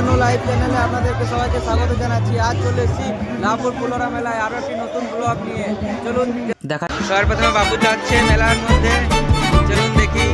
অনু live চ্যানেলে আপনাদেরকে সবাইকে স্বাগত জানাচ্ছি। আজ চলে এসেছি লাভপুর পুলোরা মেলায় আরও একটি নতুন ব্লগ নিয়ে। চলুন দেখা সবার প্রথমে বাবু যাচ্ছে মেলার মধ্যে। চলুন দেখি।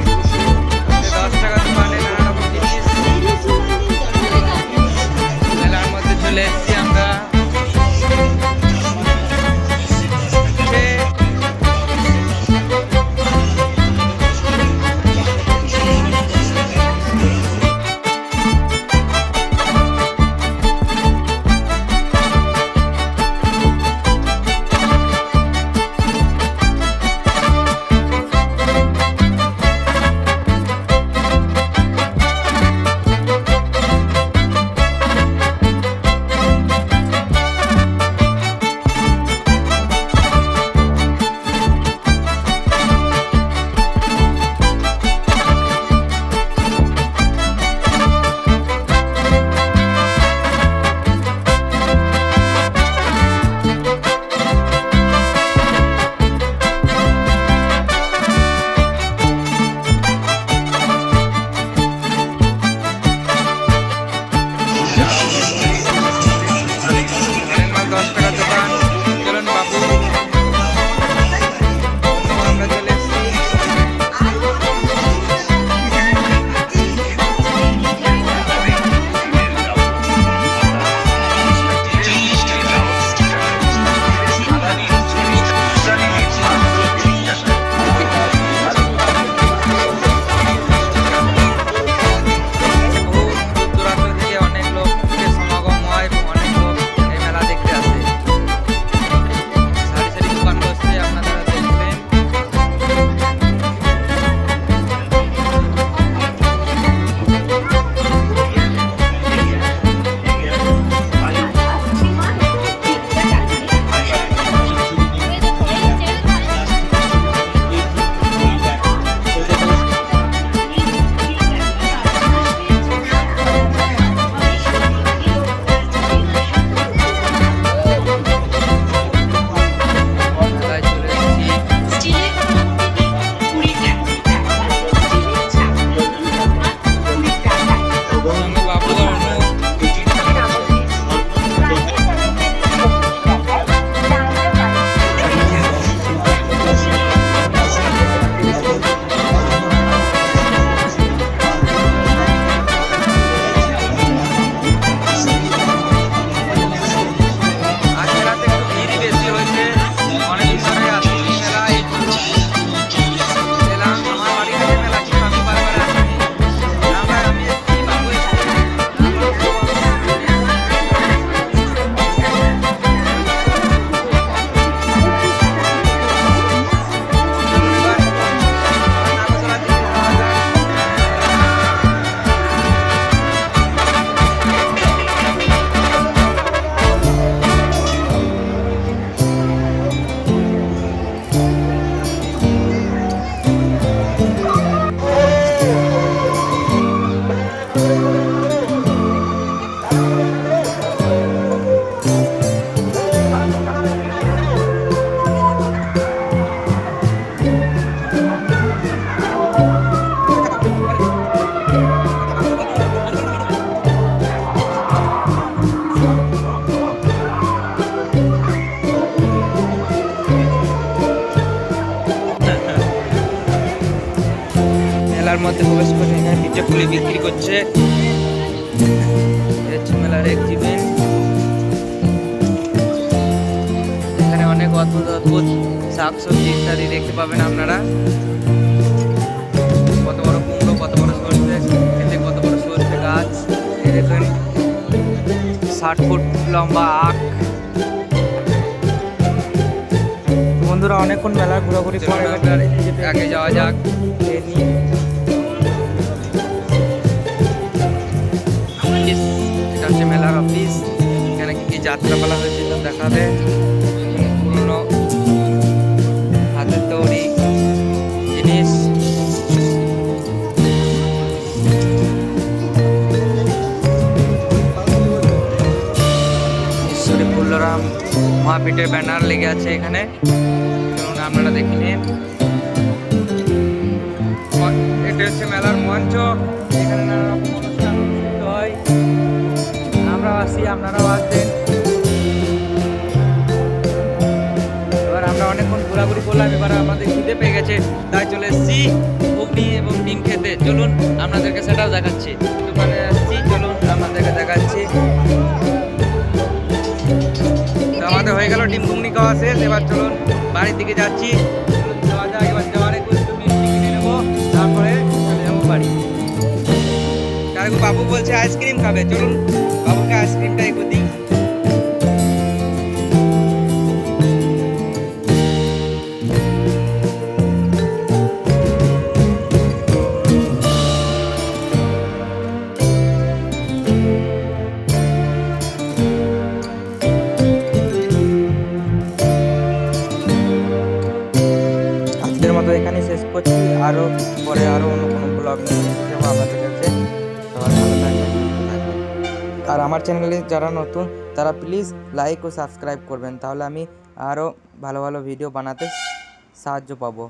মেলার মধ্যে প্রবেশ করে এখানে নিচে ফুলি বিক্রি করছে। মেলার এক্সিবিট এখানে অনেক অদ্ভুত অদ্ভুত শাকসবজি ইত্যাদি দেখতে পাবেন আপনারা। কত বড় কুমড়ো কত বড় সরষে খেতে কত বড় সরষে গাছ। দেখুন ষাট ফুট লম্বা আখ। বন্ধুরা অনেকক্ষণ মেলা ঘোরাঘুরি পরে আগে যাওয়া যাক। যাত্রাপালা হয়েছে সব দেখাবে পুরনো হাতের তৈরি জিনিস। পুল্লরাম মহাপীঠের ব্যানার লেগে আছে এখানে। আপনারা দেখে নিন। এটা হচ্ছে মেলার মঞ্চ। এখানে নানা রকম অনুষ্ঠান অনুষ্ঠিত হয়। এসেছি আপনারাও আসবেন। করলাম এবার আমাদের খিদে পেয়ে গেছে, তাই চলে এসেছি ঘুগনি এবং ডিম খেতে। চলুন, আপনাদেরকে সেটাও দেখাচ্ছি। দোকানে আসছি, চলুন, আপনাদেরকে দেখাচ্ছি। আমাদের হয়ে গেল ডিম ঘুগনি খাওয়া শেষ, এবার চলুন বাড়ির দিকে যাচ্ছি। এবার যাওয়ার নেব, তারপরে যাব বাড়ি। বাবু বলছে, আইসক্রিম খাবে। চলুন আরও পরে আরও অন্য কোনো ব্লগ নিয়ে যাব আপনাদের কাছে। সবাই ভালো থাকবেন আর আমার চ্যানেলে যারা নতুন, তারা প্লিজ লাইক ও সাবস্ক্রাইব করবেন। তাহলে আমি আরও ভালো ভালো ভিডিও বানাতে সাহায্য পাবো।